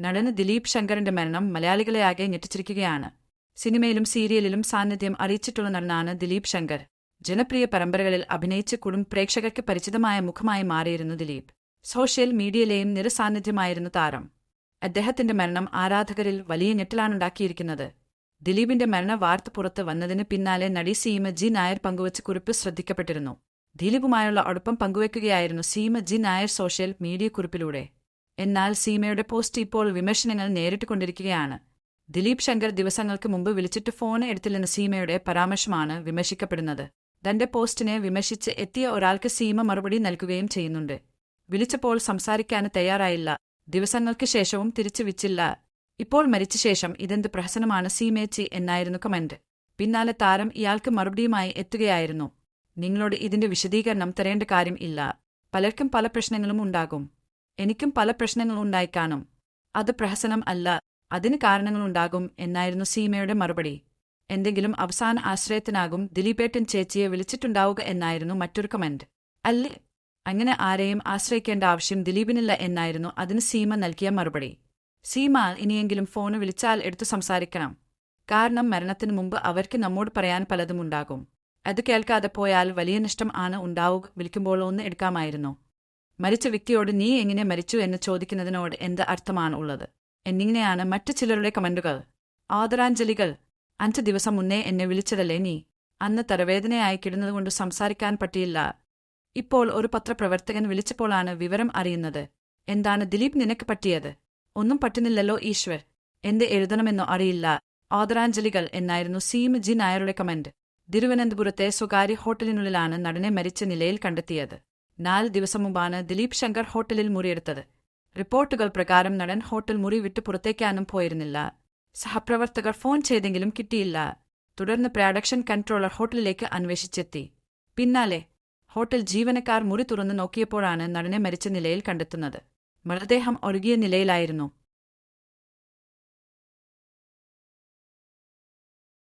നടന് ദിലീപ് ശങ്കറിന്റെ മരണം മലയാളികളെ ആകെ ഞെട്ടിച്ചിരിക്കുകയാണ്. സിനിമയിലും സീരിയലിലും സാന്നിധ്യം അറിയിച്ചിട്ടുള്ള നടനാണ് ദിലീപ് ശങ്കർ. ജനപ്രിയ പരമ്പരകളിൽ അഭിനയിച്ച് കുടും പ്രേക്ഷകർക്ക് പരിചിതമായ മുഖമായി മാറിയിരുന്നു ദിലീപ്. സോഷ്യൽ മീഡിയയിലെയും നിറസാന്നിധ്യമായിരുന്നു താരം. അദ്ദേഹത്തിന്റെ മരണം ആരാധകരിൽ വലിയ ഞെട്ടലാണുണ്ടാക്കിയിരിക്കുന്നത് ദിലീപിന്റെ മരണ വാർത്ത പുറത്ത് വന്നതിന് പിന്നാലെ നടി സീമ ജി നായർ പങ്കുവച്ച കുറിപ്പ് ശ്രദ്ധിക്കപ്പെട്ടിരുന്നു. ദിലീപുമായുള്ള അടുപ്പം പങ്കുവയ്ക്കുകയായിരുന്നു Seema G Nair social media കുറിപ്പിലൂടെ. എന്നാൽ സീമയുടെ പോസ്റ്റ് ഇപ്പോൾ വിമർശനങ്ങൾ നേരിട്ടുകൊണ്ടിരിക്കുകയാണ് ദിലീപ് ശങ്കർ ദിവസങ്ങൾക്ക് മുമ്പ് വിളിച്ചിട്ട് ഫോൺ എടുത്തില്ലെന്ന സീമയുടെ പരാമർശമാണ് വിമർശിക്കപ്പെടുന്നത്. തന്റെ പോസ്റ്റിനെ വിമർശിച്ച് എത്തിയ ഒരാൾക്ക് സീമ മറുപടി നൽകുകയും ചെയ്യുന്നുണ്ട്. വിളിച്ചപ്പോൾ സംസാരിക്കാൻ തയ്യാറായില്ല. ദിവസങ്ങൾക്ക് ശേഷവും തിരിച്ചു വിച്ചില്ല ഇപ്പോൾ മരിച്ച ശേഷം ഇതെന്ത് പ്രഹസനമാണ് സീമേച്ചി എന്നായിരുന്നു കമന്റ്. പിന്നാലെ താരം ഇയാൾക്ക് മറുപടിയുമായി എത്തുകയായിരുന്നു. നിങ്ങളോട് ഇതിന്റെ വിശദീകരണം തരേണ്ട കാര്യം ഇല്ല. പലർക്കും പല പ്രശ്നങ്ങളും ഉണ്ടാകും. എനിക്കും പല പ്രശ്നങ്ങളും ഉണ്ടായിക്കാണും അത് പ്രഹസനം അല്ല അതിന് കാരണങ്ങളുണ്ടാകും എന്നായിരുന്നു സീമയുടെ മറുപടി. എന്തെങ്കിലും അവസാന ആശ്രയത്തിനാകും ദിലീപേട്ടൻ ചേച്ചിയെ വിളിച്ചിട്ടുണ്ടാവുക എന്നായിരുന്നു മറ്റൊരു കമന്റ്. അല്ലേ? അങ്ങനെ ആരെയും ആശ്രയിക്കേണ്ട ആവശ്യം ദിലീപിനില്ല എന്നായിരുന്നു അതിന് സീമ നൽകിയ മറുപടി. സീമ ഇനിയെങ്കിലും ഫോണ് വിളിച്ചാൽ എടുത്തു സംസാരിക്കണം. കാരണം മരണത്തിന് മുമ്പ് അവർക്ക് നമ്മോട് പറയാൻ പലതുമുണ്ടാകും അത് കേൾക്കാതെ പോയാൽ വലിയ നഷ്ടം ആണ് ഉണ്ടാവുക വിളിക്കുമ്പോൾ ഒന്ന് എടുക്കാമായിരുന്നു. മരിച്ച വ്യക്തിയോട് നീ എങ്ങനെ മരിച്ചു? എന്ന് ചോദിക്കുന്നതിനോട് എന്ത് അർത്ഥമാണ് ഉള്ളത്? എന്നിങ്ങനെയാണ് മറ്റു ചിലരുടെ കമന്റുകൾ. ആദരാഞ്ജലികൾ അഞ്ച് ദിവസം മുന്നേ എന്നെ വിളിച്ചതല്ലേ നീ? അന്ന് തലവേദനയായി കിടന്നതുകൊണ്ട് സംസാരിക്കാൻ പറ്റിയില്ല. ഇപ്പോൾ ഒരു പത്രപ്രവർത്തകൻ വിളിച്ചപ്പോഴാണ് വിവരം അറിയുന്നത്. എന്താണ് ദിലീപ് നിനക്ക് പറ്റിയത്? ഒന്നും പറ്റുന്നില്ലല്ലോ ഈശ്വർ. എന്ത് എഴുതണമെന്നോ അറിയില്ല. ആദരാഞ്ജലികൾ എന്നായിരുന്നു സീമ ജി നായരുടെ കമന്റ്. തിരുവനന്തപുരത്തെ സ്വകാര്യ ഹോട്ടലിനുള്ളിലാണ് നടനെ മരിച്ച നിലയിൽ കണ്ടെത്തിയത്. നാല് ദിവസം മുമ്പാണ് ദിലീപ് ശങ്കർ ഹോട്ടലിൽ മുറിയെടുത്തത്. റിപ്പോർട്ടുകൾ പ്രകാരം നടൻ ഹോട്ടൽ മുറി വിട്ടു പുറത്തേക്കാനും പോയിരുന്നില്ല. സഹപ്രവർത്തകർ ഫോൺ ചെയ്തെങ്കിലും കിട്ടിയില്ല. തുടർന്ന് പ്രൊഡക്ഷൻ കൺട്രോളർ ഹോട്ടലിലേക്ക് അന്വേഷിച്ചെത്തി. പിന്നാലെ ഹോട്ടൽ ജീവനക്കാർ മുറി തുറന്നു നോക്കിയപ്പോഴാണ് നടനെ മരിച്ച നിലയിൽ കണ്ടെത്തുന്നത്. മൃതദേഹം ഒഴുകിയ നിലയിലായിരുന്നു.